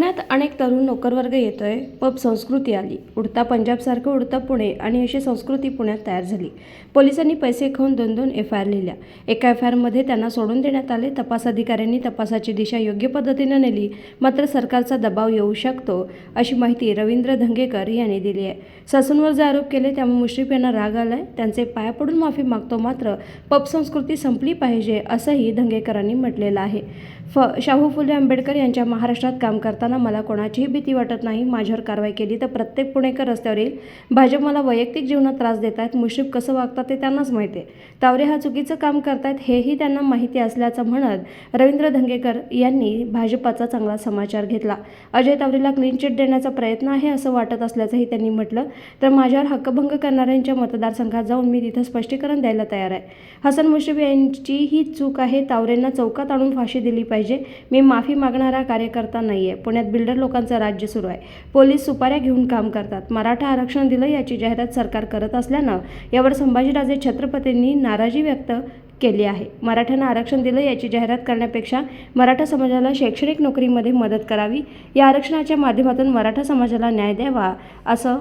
पुण्यात अनेक तरुण नोकरवर्ग येतोय. पब संस्कृती आली. उडता पंजाबसारखं उडतं पुणे आणि अशी संस्कृती पुण्यात तयार झाली. पोलिसांनी पैसे खाऊन दोन दोन एफ आय आर लिहिल्या. एका एफ आय आरमध्ये त्यांना सोडून देण्यात आले. तपास अधिकाऱ्यांनी तपासाची दिशा योग्य पद्धतीनं नेली. मात्र सरकारचा दबाव येऊ शकतो अशी माहिती रवींद्र धंगेकर यांनी दिली आहे. ससूनवर जे आरोप केले त्यामुळे मुश्रीफ यांना राग आलाय. त्यांचे पाया पडून माफी मागतो. मात्र पब संस्कृती संपली पाहिजे असंही धंगेकरांनी म्हटलेलं आहे. फ शाहू फुले आंबेडकर यांच्या महाराष्ट्रात काम करताना मला कोणाचीही भीती वाटत नाही माझ्यावर कारवाई केली तर प्रत्येक पुणेकर रस्त्यावर येईल. भाजप मला वैयक्तिक जीवनात त्रास देत आहेत मुश्रीफ कसं वागतात ते त्यांनाच माहिती आहे. तावरे हा चुकीचं काम करतायत हेही त्यांना माहिती असल्याचं म्हणत रवींद्र धंगेकर यांनी भाजपाचा चांगला समाचार घेतला. अजय तावरेला क्लीन चिट देण्याचा प्रयत्न आहे असं वाटत असल्याचंही त्यांनी म्हटलं. तर माझ्यावर हक्कभंग करणाऱ्यांच्या मतदारसंघात जाऊन मी तिथं स्पष्टीकरण द्यायला तयार आहे. हसन मुश्रीफ यांची ही चूक आहे तावरेंना चौकात आणून फाशी दिली पाहिजे. मी माफी मागणारा कार्यकर्ता नाही आहे पुण्यात बिल्डर लोकांचं राज्य सुरू आहे. पोलीस सुपाऱ्या घेऊन काम करतात. मराठा आरक्षण दिलं याची जाहिरात सरकार करत असल्यानं यावर संभाजीराजे छत्रपतींनी नाराजी व्यक्त केली आहे. मराठ्यांना आरक्षण दिलं याची जाहिरात करण्यापेक्षा मराठा समाजाला शैक्षणिक नोकरीमध्ये मदत करावी. या आरक्षणाच्या माध्यमातून मराठा समाजाला न्याय द्यावा असं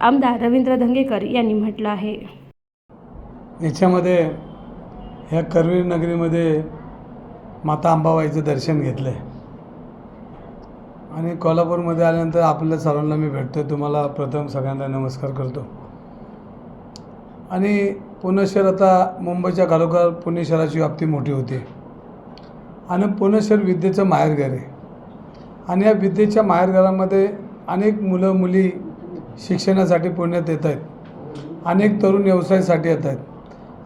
आमदार रवींद्र धंगेकर यांनी म्हटलं आहे. याच्यामध्ये ह्या करवीर नगरीमध्ये माता अंबाबाईचं दर्शन घेतलं आहे आणि कोल्हापूरमध्ये आल्यानंतर आपल्या सर्वांना मी भेटतो तुम्हाला प्रथम सगळ्यांना नमस्कार करतो. आणि पुणे शहर आता मुंबईच्या खालोखाल पुणे शहराची व्याप्ती मोठी होती. आणि पुणे शहर विद्येचं माहेरघर आहे. आणि या विद्येच्या माहेरघरामध्ये अनेक मुलं मुली शिक्षणासाठी पुण्यात येत आहेत. अनेक तरुण व्यवसायासाठी येत आहेत.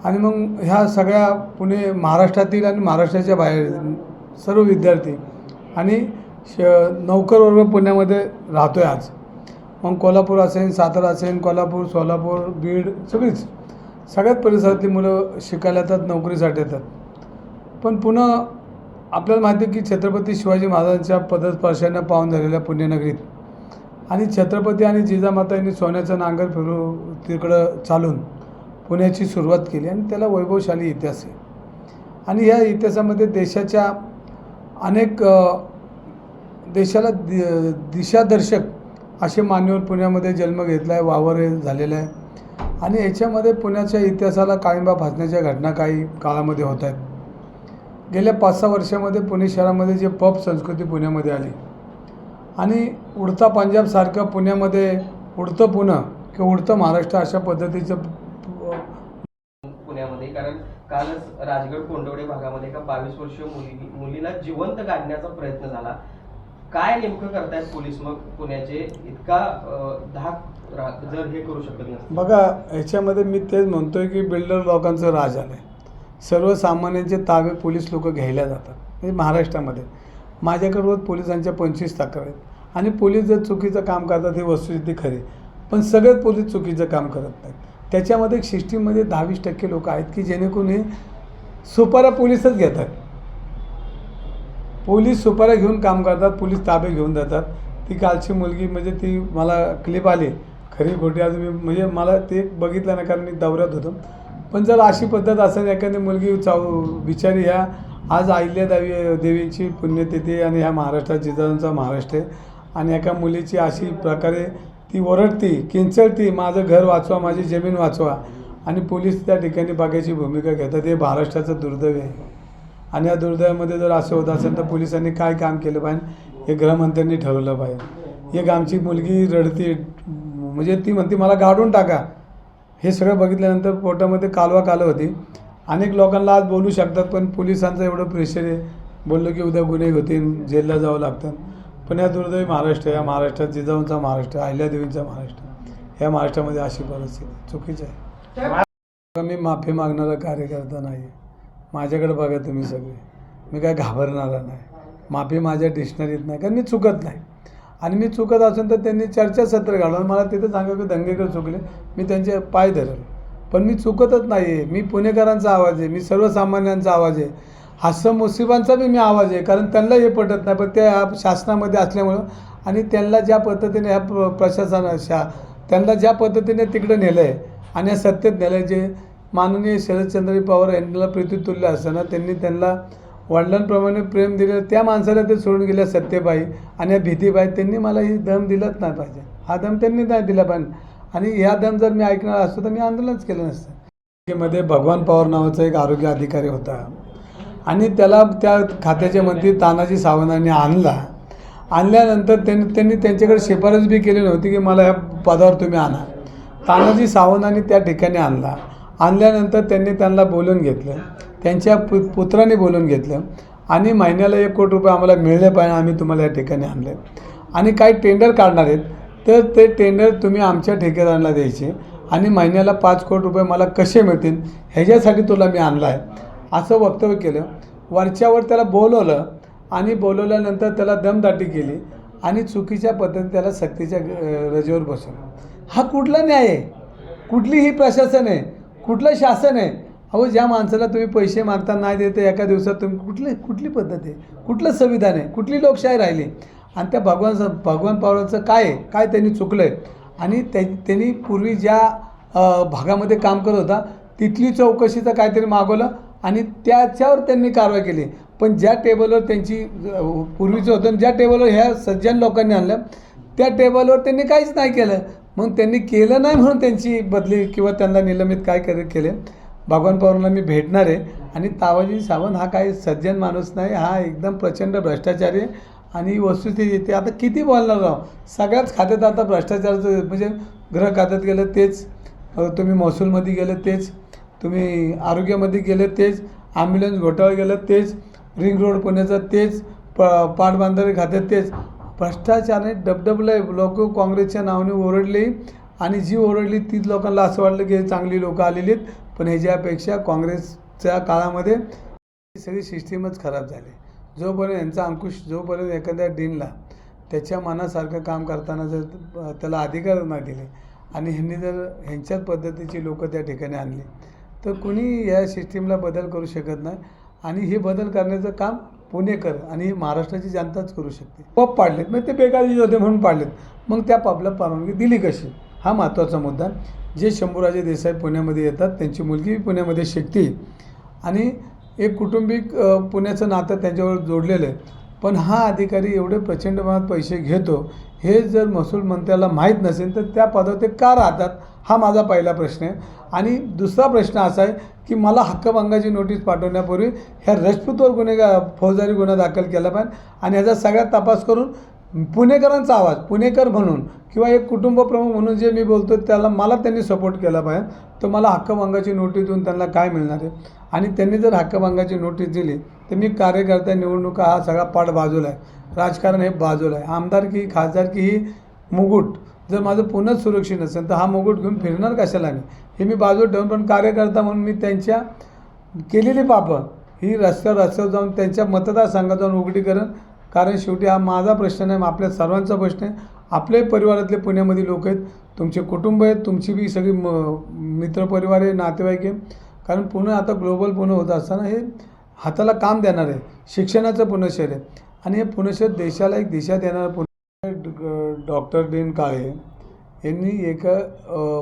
आणि मग ह्या सगळ्या पुणे महाराष्ट्रातील आणि महाराष्ट्राच्या बाहेर सर्व विद्यार्थी आणि श नौकर वर्ग पुण्यामध्ये राहतो आहे आज. मग कोल्हापूर असेल सातारा असेल कोल्हापूर सोलापूर बीड सगळीच. सगळ्यात परिसरातली मुलं शिकायला येतात नोकरीसाठी येतात. पण पुन्हा आपल्याला माहिती आहे की छत्रपती शिवाजी महाराजांच्या पदस्पर्शांना पाहून झालेल्या पुण्यनगरीत आणि छत्रपती आणि जिजामाता यांनी सोन्याचं नांगर फिरू तिकडं चालून पुण्याची सुरुवात केली आणि त्याला वैभवशाली इतिहास आहे. आणि ह्या इतिहासामध्ये देशाच्या अनेक देशाला दि दिशादर्शक असे मान्यवर पुण्यामध्ये जन्म घेतला आहे वावर झालेला आहे. आणि याच्यामध्ये पुण्याच्या इतिहासाला काळिंबा फासण्याच्या घटना काही काळामध्ये होत आहेत. गेल्या पाच सहा वर्षामध्ये पुणे शहरामध्ये जे पब संस्कृती पुण्यामध्ये आली. आणि उडता पंजाबसारखं पुण्यामध्ये उडतं पुणं किंवा उडतं महाराष्ट्र अशा पद्धतीचं नाही. कारण कालच राजगड कोंडवडे भागामध्ये एका बावीस वर्षीय मुली मुलीला जिवंत काढण्याचा प्रयत्न झाला. काय नेमकं करतायत पोलीस मग पुण्याचे? इतका धाक जर हे करू शकत नाही बघा ह्याच्यामध्ये मी तेच म्हणतोय की बिल्डर लोकांचं राज आलं आहे सर्वसामान्यांचे ताबे पोलीस लोक घ्यायला जातात. म्हणजे महाराष्ट्रामध्ये. माझ्याकडे रोज पोलिसांच्या पंचवीस तक्रार आहेत. आणि पोलीस जर चुकीचं काम करतात हे वस्तुस्थिती खरी पण सगळेच पोलीस चुकीचं काम करत नाहीत. त्याच्यामध्ये सिस्टीममध्ये दहावीस टक्के लोक आहेत की जेणेकरून हे सुपारा पोलीसच घेतात. पोलीस सुपाऱ्या घेऊन काम करतात पोलीस ताबे घेऊन जातात. ती कालची मुलगी म्हणजे ती मला क्लिप आली. खरी खोटी आज मी म्हणजे मला ते बघितलं ना कारण मी दौऱ्यात होतो. पण जर अशी पद्धत असेल एखादी मुलगी चाव बिचारी ह्या आज आईल्या देवी देवीची पुण्यतिथी आणि ह्या महाराष्ट्रात जिजाऊंचा महाराष्ट्र आहे. आणि एका मुलीची अशी प्रकारे ती ओरडती किंचळती माझं घर वाचवा माझी जमीन वाचवा. आणि पोलीस त्या ठिकाणी बघायची भूमिका घेतात. हे महाराष्ट्राचं दुर्दैव आहे. आणि या दुर्दैवामध्ये जर असं होत असेल तर पोलिसांनी काय काम केलं पाहिजे? हे गृहमंत्र्यांनी ठरवलं पाहिजे. एक आमची मुलगी रडती म्हणजे ती म्हणते मला गाडून टाका. हे सगळं बघितल्यानंतर पोटामध्ये कालवा कालं होती. अनेक लोकांना आज बोलू शकतात पण पोलिसांचं एवढं प्रेशर आहे. बोललो की उद्या गुन्हे होतील जेलला जावं लागतं. पण या दुर्दैवी महाराष्ट्र या महाराष्ट्रात जिजाऊंचा महाराष्ट्र अहिल्यादेवींचा महाराष्ट्र ह्या महाराष्ट्रामध्ये अशी परिस्थिती चुकीची आहे. मी माफी मागणारा कार्यकर्ता नाही माझ्याकडे बघा तुम्ही सगळे. मी काय घाबरणारा नाही. माफी माझ्या डिक्शनरीत नाही कारण मी चुकत नाही. आणि मी चुकत असेल तर त्यांनी चर्चासत्र घालून मला तिथं सांगा की दंगेकर चुकले. मी त्यांचे पाय धरल. पण मी चुकतच नाही आहे मी पुणेकरांचा आवाज आहे. मी सर्वसामान्यांचा आवाज आहे. हास्य मुसिबांचा बी मी आवाज आहे कारण त्यांना हे पटत नाही पण त्या शासनामध्ये असल्यामुळं आणि त्यांना ज्या पद्धतीने ह्या प्र प्रशासना शा त्यांना ज्या पद्धतीने तिकडं नेलं आहे आणि या सत्तेत नेलं आहे जे माननीय शरदचंद्र पवार यांना प्रीतीतुल्य असताना त्यांनी त्यांना वडिलांप्रमाणे प्रेम दिलं त्या माणसाला ते सोडून गेल्या सत्यबाई आणि या भीतीबाई त्यांनी मला ही दम दिलंच नाही पाहिजे. हा दम त्यांनी नाही दिला पाहिजे आणि ह्या दम जर मी ऐकणार असतो तर मी आंदोलनच केलं नसतं. मध्ये भगवान पवार नावाचा एक आरोग्य अधिकारी होता. आणि त्याला त्या खात्याच्या मंत्री तानाजी सावंतांनी आणला. आणल्यानंतर त्यांनी त्यांनी त्यांच्याकडे शिफारस बी केली नव्हती की मला ह्या पदावर तुम्ही आणा. तानाजी सावंतांनी त्या ठिकाणी आणला. आणल्यानंतर त्यांनी त्यांना बोलून घेतलं. त्यांच्या पु पुत्राने बोलून घेतलं. आणि महिन्याला एक कोटी रुपये आम्हाला मिळले पाहिजे आम्ही तुम्हाला या ठिकाणी आणले. आणि काही टेंडर काढणार आहेत तर ते टेंडर तुम्ही आमच्या ठेकेदारांना द्यायचे. आणि महिन्याला पाच कोटी रुपये मला कसे मिळतील ह्याच्यासाठी तुला मी आणला आहे. असं वक्तव्य केलं. वरच्यावर त्याला बोलवलं आणि बोलवल्यानंतर त्याला दमदाटी केली आणि चुकीच्या पद्धतीने त्याला सक्तीच्या रजेवर बसवलं. हा कुठला न्याय आहे? कुठली ही प्रशासन आहे? कुठलं शासन आहे? अहो ज्या माणसाला तुम्ही पैसे मागता नाही देते एका दिवसात तुम्ही कुठली कुठली पद्धत आहे? कुठलं संविधान आहे? कुठली लोकशाही राहिली? आणि त्या भगवान भगवान पवारांचं काय आहे? काय त्यांनी चुकलं आहे आणि त्या त्यांनी पूर्वी ज्या भागामध्ये काम करत होता तिथली चौकशीचं काहीतरी मागवलं आणि त्याच्यावर त्यांनी कारवाई केली. पण ज्या टेबलवर त्यांची पूर्वीचं होतं ज्या टेबलवर ह्या सज्जन लोकांनी आणलं त्या टेबलवर त्यांनी काहीच नाही केलं. मग त्यांनी केलं नाही म्हणून त्यांची बदली किंवा त्यांना निलंबित काय करे केले? भगवान पवारांना मी भेटणार आहे. आणि तावाजी सावंत हा काही सज्जन माणूस नाही हा एकदम प्रचंड भ्रष्टाचारी आहे आणि वस्तुस्थिती ते आता किती बोलणार राव सगळ्याच खात्यात आता भ्रष्टाचाराचं म्हणजे ग्रह खात्यात गेलं तेच तुम्ही महसूलमध्ये गेलं तेच. तुम्ही आरोग्यामध्ये गेलं तेच ॲम्ब्युलन्स घोटाळा गेलं तेच रिंग रोड पुण्याचं तेच प पाटबंधारे खात्यात तेच. भ्रष्टाचाराने डबडबलं आहे लोक काँग्रेसच्या नावाने ओरडली आणि जी ओरडली तीच लोकांना असं वाटलं की चांगली लोकं आलेली आहेत. पण ह्याच्यापेक्षा काँग्रेसच्या काळामध्ये सगळी सिस्टीमच खराब झाली. जोपर्यंत यांचा अंकुश जोपर्यंत एखाद्या डीनला त्याच्या मनासारखं काम करताना जर त्याला अधिकार नाही दिले आणि ह्यांनी जर ह्यांच्याच पद्धतीची लोकं त्या ठिकाणी आणली तर कुणी या सिस्टीमला बदल करू शकत नाही. आणि हे बदल करण्याचं काम पुणेकर आणि महाराष्ट्राची जनताच करू शकते. पप पाडलेत. मग ते बेकारीचे होते म्हणून पाडलेत. मग त्या पबला परवानगी दिली कशी? हा महत्त्वाचा मुद्दा. जे शंभूराजे देसाई पुण्यामध्ये येतात त्यांची मुलगी पुण्यामध्ये शिकते. आणि एक कुटुंबिक पुण्याचं नातं त्यांच्यावर जोडलेलं आहे. पण हा अधिकारी एवढे प्रचंड प्रमाणात पैसे घेतो हे जर महसूल मंत्र्याला माहीत नसेल तर त्या पदावर ते का राहतात? हा माझा पहिला प्रश्न आहे. आणि दुसरा प्रश्न असा आहे की मला हक्कभंगाची नोटीस पाठवण्यापूर्वी ह्या रजपूतवर गुन्हेगार फौजदारी गुन्हा दाखल केला पाहिजे आणि ह्याचा सगळ्यात तपास करून पुणेकरांचा आवाज पुणेकर म्हणून किंवा एक कुटुंब प्रमुख म्हणून जे मी बोलतो त्याला मला त्यांनी सपोर्ट केला पाहिजे तर मला हक्कभंगाची नोटीस देऊन त्यांना काय मिळणार आहे? आणि त्यांनी जर हक्कभंगाची नोटीस दिली तर मी कार्यकर्ता निवडणुका हा सगळा पाठ बाजूला आहे. राजकारण हे बाजूला आहे. आमदारकी खासदारकी ही मुकुट जर माझं पुन्हाच सुरक्षित नसेल तर हा मुकुट घेऊन फिरणार कशाला मी? हे मी बाजू ठेवून पण कार्यकर्ता म्हणून मी त्यांच्या केलेली पापं ही रस्त्यावर रस्त्यावर जाऊन त्यांच्या मतदारसंघात जाऊन उघडी करण कारण शेवटी हा माझा प्रश्न नाही आपल्या सर्वांचा प्रश्न आहे. आपले परिवारातले पुण्यामध्ये लोक आहेत. तुमचे कुटुंब आहेत. तुमची बी सगळी म मित्रपरिवार आहे नातेवाईक आहे. कारण पुणे आता ग्लोबल पुणे होत असताना हे हाताला काम देणार आहे. शिक्षणाचं पुणे शहर आहे. आणि हे पुणे शहर देशाला एक दिशा देणारं पुणे. डॉक्टर डीन काळे यांनी एका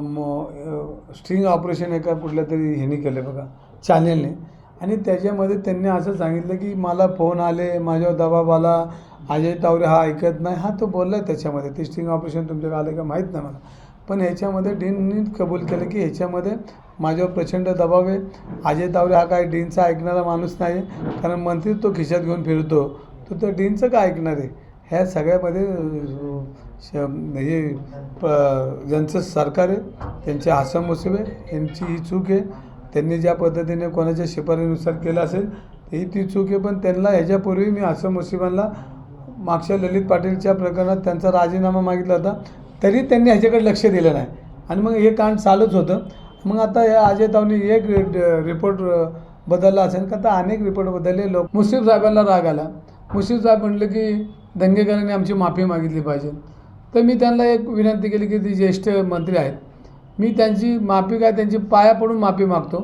म स्ट्रिंग ऑपरेशन एका कुठल्या तरी ह्यानी केलं बघा चॅनेलने. आणि त्याच्यामध्ये त्यांनी असं सांगितलं की मला फोन आले माझ्यावर दबाव आला अजय तावरे हा ऐकत नाही. हा तो बोलला आहे त्याच्यामध्ये. ते स्ट्रिंग ऑपरेशन तुमच्याकडे आलं का माहीत नाही मला. पण ह्याच्यामध्ये डीननी कबूल केलं की ह्याच्यामध्ये माझ्यावर प्रचंड दबाव आहे. अजय तावरे हा काय डीनचा ऐकणारा माणूस नाही कारण मंत्री तो खिशात घेऊन फिरतो. तो त्या डीनचं काय ऐकणार आहे? ह्या सगळ्यामध्ये श हे म्हणजे, प- ज्यांचं सरकार आहे त्यांचे आसाम आहे यांची ही चूक आहे. त्यांनी ज्या पद्धतीने कोणाच्या शिफारीनुसार केलं असेल ही ती चूक आहे. पण त्यांना ह्याच्यापूर्वी मी आसाम मुसिबांना मागच्या ललित पाटीलच्या प्रकरणात त्यांचा राजीनामा मागितला होता. तरी त्यांनी ह्याच्याकडे लक्ष दिलं नाही. आणि मग हे कांड चालूच होतं. मग आता या अजय तावनी एक रिपोर्ट बदलला असेल. का तर अनेक रिपोर्ट बदलले. लोक मुस्लिम साहेबांना राग आला. मुस्लिम साहेब म्हटलं की दंगेकरांनी आमची माफी मागितली पाहिजे. तर मी त्यांना एक विनंती केली की ती ज्येष्ठ मंत्री आहेत. मी त्यांची माफी काय त्यांची पाया पडून माफी मागतो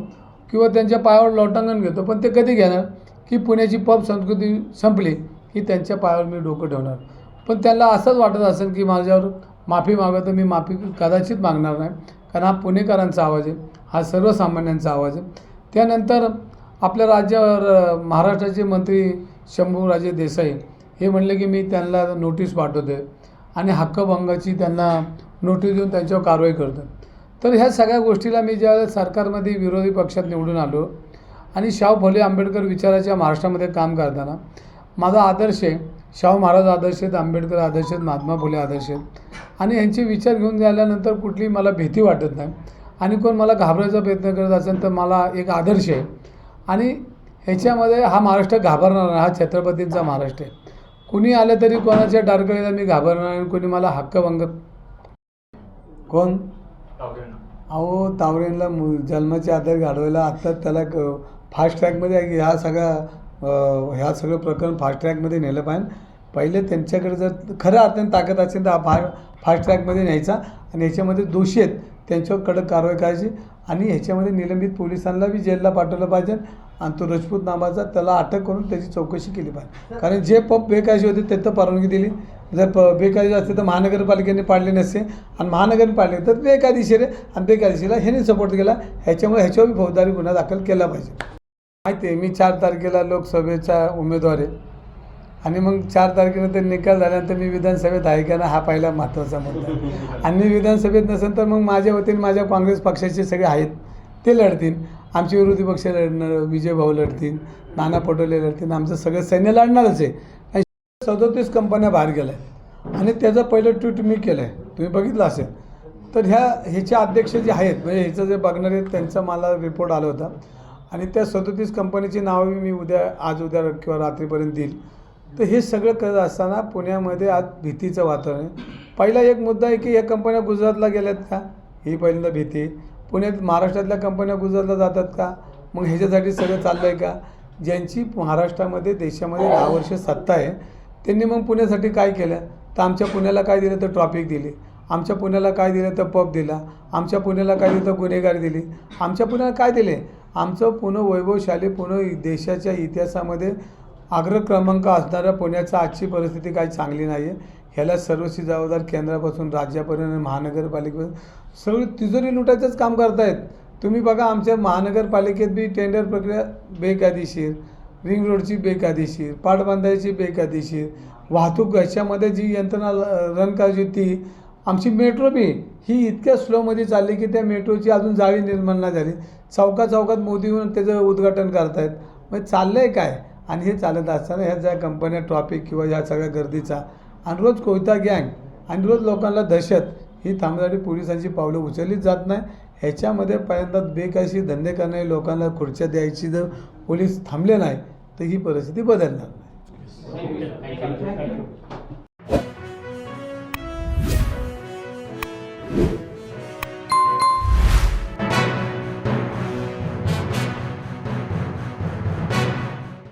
किंवा त्यांच्या पायावर लोटांगण घेतो पण ते कधी घेणार? की पुण्याची पब संस्कृती संपली की त्यांच्या पायावर मी डोकं ठेवणार? पण त्यांना असंच वाटत असेल की माझ्यावर माफी मागत मी माफी कदाचित मागणार नाही. कारण हा पुणेकरांचा आवाज आहे. हा सर्वसामान्यांचा आवाज आहे. त्यानंतर आपल्या राज्यावर महाराष्ट्राचे मंत्री शंभूराजे देसाई हे म्हणले की मी त्यांना नोटीस पाठवते आणि हक्कभंगाची त्यांना नोटीस देऊन त्यांच्यावर कारवाई करतो. तर ह्या सगळ्या गोष्टीला मी ज्या सरकारमध्ये विरोधी पक्षात निवडून आलो आणि शाहू फुले आंबेडकर विचाराच्या महाराष्ट्रामध्ये काम करताना माझा आदर्श आहे शाहू महाराज आदर्श आहेत आंबेडकर आदर्श आहेत महात्मा फुले आदर्श आहेत. आणि यांचे विचार घेऊन झाल्यानंतर कुठली मला भीती वाटत नाही आणि कोण मला घाबरायचा प्रयत्न करत असेल तर मला एक आदर्श आहे. आणि ह्याच्यामध्ये हा महाराष्ट्र घाबरणार नाही. हा छत्रपतींचा महाराष्ट्र आहे. कुणी आलं तरी कोणाच्या डारकळीला मी घाबरणार नाही कुणी मला हक्कभंग कोण? अहो तावरेंना मु जन्माचे आधार घडवायला आत्ता त्याला क- फास्ट ट्रॅकमध्ये ह्या सगळ्या ह्या सगळं प्रकरण फास्ट ट्रॅकमध्ये नेलं पाहिजे. पहिले त्यांच्याकडे जर खरं अर्थाने ताकद असेल तर हा फा फास्ट ट्रॅकमध्ये न्यायचा आणि ह्याच्यामध्ये दोषी आहेत. त्यांच्यावर कडक कारवाई करायची आणि ह्याच्यामध्ये निलंबित पोलिसांना बी जेलला पाठवलं पाहिजे. आणि तो रजपूत नावाचा त्याला अटक करून त्याची चौकशी केली पाहिजे. कारण जे पब बेकायदे होते ते तर परवानगी दिली. जर प बेकायदे असते तर महानगरपालिकेने पाडले नसते. आणि महानगरने पाडले तर बेकायदेशीर आहे. आणि बेकायदेशीरला ह्याने सपोर्ट केला. ह्याच्यामुळे ह्याच्यावर फौजदारी गुन्हा दाखल केला पाहिजे. माहिती आहे मी चार तारखेला लोकसभेचा उमेदवार आहे. आणि मग चार तारखेनंतर निकाल झाल्यानंतर मी विधानसभेत आहे का ना हा पहिला महत्त्वाचा मुद्दा आणि मी विधानसभेत नसेल तर मग माझ्या वतीने माझ्या काँग्रेस पक्षाचे सगळे आहेत. ते लढतील. आमचे विरोधी पक्ष लढणार विजय भाऊ लढतील नाना पटोले लढतील आमचं सगळं सैन्य लढणारच आहे. आणि सदोतीस कंपन्या बाहेर गेल्या आहेत. आणि त्याचं पहिलं ट्विट मी केलं आहे तुम्ही बघितलं असेल. तर ह्या ह्याचे अध्यक्ष जे आहेत म्हणजे ह्याचं जे बघणारे त्यांचा मला रिपोर्ट आला होता. आणि त्या सदोतीस कंपनीची नावं मी उद्या आज उद्या किंवा रात्रीपर्यंत देईल. तर हे सगळं करत असताना पुण्यामध्ये आज भीतीचं वातावरण आहे. पहिला एक मुद्दा आहे की या कंपन्या गुजरातला गेल्यात का? ही पहिल्यांदा भीती आहे. पुण्यात महाराष्ट्रातल्या कंपन्या गुजरातला जातात का? मग ह्याच्यासाठी सगळं चाललं आहे का? ज्यांची महाराष्ट्रामध्ये देशामध्ये दहा वर्ष सत्ता आहे त्यांनी मग पुण्यासाठी काय केलं? तर आमच्या पुण्याला काय दिलं तर ट्रॉफिक दिली. आमच्या पुण्याला काय दिलं तर पब दिला. आमच्या पुण्याला काय दिलं तर गुन्हेगारी दिली. आमच्या पुण्याला काय दिले? आमचं पुणे वैभवशाली पुणे देशाच्या इतिहासामध्ये अग्र क्रमांक असणाऱ्या पुण्याचा आजची परिस्थिती काही चांगली नाही आहे ह्याला सर्वस्वी जबाबदार केंद्रापासून राज्यापर्यंत आणि महानगरपालिकेपर्यंत सगळी तिजोरी लुटायचंच काम करतायत. तुम्ही बघा आमच्या महानगरपालिकेत बी टेंडर प्रक्रिया बेकायदेशीर रिंग रोडची बेकायदेशीर पाटबंधायची बेकायदेशीर वाहतूक ह्याच्यामध्ये जी यंत्रणा रन करायची होती आमची मेट्रो बी ही इतक्या स्लोमध्ये चालली की त्या मेट्रोची अजून जाळी निर्माण नाही झाली. चौका चौकात मोदी येऊन त्याचं उद्घाटन करतायत. मग चाललं आहे काय? आणि हे चालत असताना ह्या ज्या कंपन्या ट्रॉफिक किंवा या सगळ्या गर्दीचा आणि रोज कोयता गँग आणि रोज लोकांना दहशत ही थांबण्यासाठी पोलिसांची पावलं उचललीच जात नाही. ह्याच्यामध्ये पहिल्यांदा बेकायशी धंदे करणाऱ्या लोकांना खुर्च्या द्यायची जर पोलीस थांबले नाही तर ही परिस्थिती बदलणार नाही.